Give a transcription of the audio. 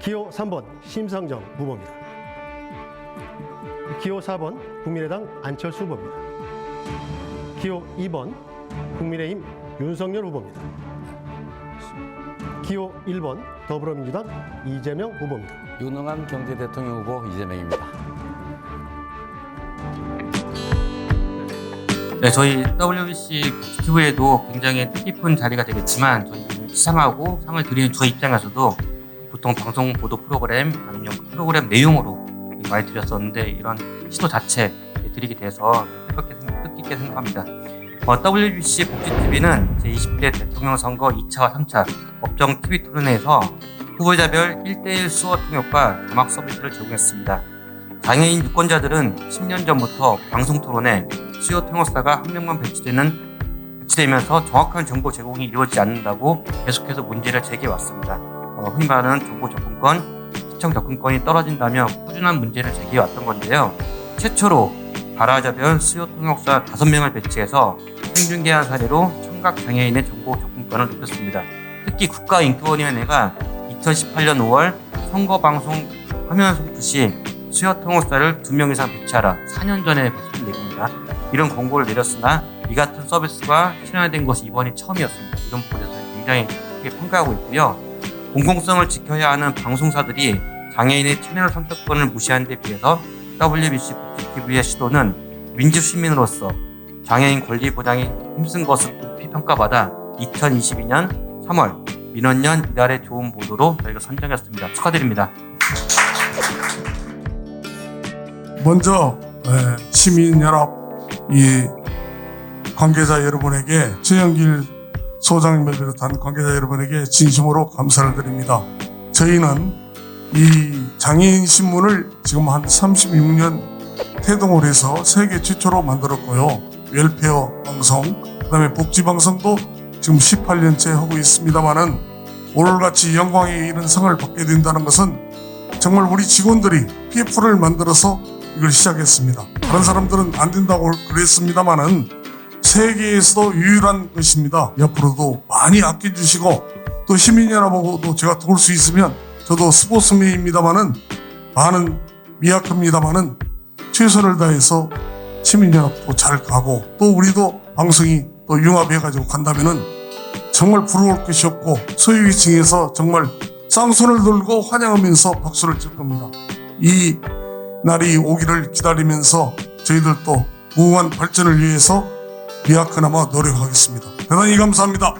기호 3번 심상정 후보입니다. 기호 4번 국민의당 안철수 후보입니다. 기호 2번 국민의힘 윤석열 후보입니다. 기호 1번 더불어민주당 이재명 후보입니다. 유능한 경제 대통령 후보 이재명입니다. 네, 저희 WBC 기후에도 굉장히 뜻깊은 자리가 되겠지만 저희 시상하고 상을 드리는 저 입장에서도 보통 방송 보도 프로그램 아니면 그 프로그램 내용으로 많이 드렸었는데 이런 시도 자체 드리게 돼서 뜻깊게, 생각- 뜻깊게 생각합니다. 어, WBC 복지TV는 제20대 대통령 선거 2차와 3차 업종 TV 토론회에서 후보자별 1대1 수어 통역과 자막 서비스를 제공했습니다. 장애인 유권자들은 10년 전부터 방송 토론에 수요 통역사가 한 명만 배치되는 배치되면서 정확한 정보 제공이 이루어지지 않는다고 계속해서 문제를 제기해 왔습니다. 어, 흔히 말하는 정보 접근권, 시청 접근권이 떨어진다며 꾸준한 문제를 제기해왔던 건데요. 최초로 발화자별 수요 통역사 5명을 배치해서 생중계한 사례로 청각 장애인의 정보 접근권을 높였습니다. 특히 국가인권위원회가 2018년 5월 선거방송 화면 송출 시 수요 통역사를 2명 이상 배치하라 4년 전에 발표된 내용입니다. 이런 권고를 내렸으나 이 같은 서비스가 실현된 것이 이번이 처음이었습니다. 이런 부분에서 굉장히 크게 평가하고 있고요. 공공성을 지켜야 하는 방송사들이 장애인의 채널 선택권을 무시한 데 비해서 WBC TV의 시도는 민주 시민으로서 장애인 권리 보장에 힘쓴 것을 높이 평가받아 2022년 3월 민원년 이달의 좋은 보도로 저희가 선정했습니다. 축하드립니다. 먼저 에, 시민연합 이 관계자 여러분에게 최영길 소장님을 비롯한 관계자 여러분에게 진심으로 감사를 드립니다. 저희는 이 장애인 신문을 지금 한 36년 태동을 해서 세계 최초로 만들었고요. 웰페어 방송, 그 다음에 복지 방송도 지금 18년째 하고 있습니다만은 오늘같이 영광의 이런 상을 받게 된다는 것은 정말 우리 직원들이 PF를 만들어서 이걸 시작했습니다. 다른 사람들은 안 된다고 그랬습니다만은 세계에서도 유일한 것입니다. 옆으로도 많이 아껴주시고 또 시민연합하고도 제가 도울 수 있으면 저도 스포츠맨입니다만은 많은 미약합니다만은 최선을 다해서 시민연합도 잘 가고 또 우리도 방송이 또 융합해가지고 간다면은 정말 부러울 것이 없고 소유계층에서 정말 쌍손을 들고 환영하면서 박수를 칠 겁니다. 이 날이 오기를 기다리면서 저희들도 무궁한 발전을 위해서 미약하나마 노력하겠습니다. 대단히 감사합니다.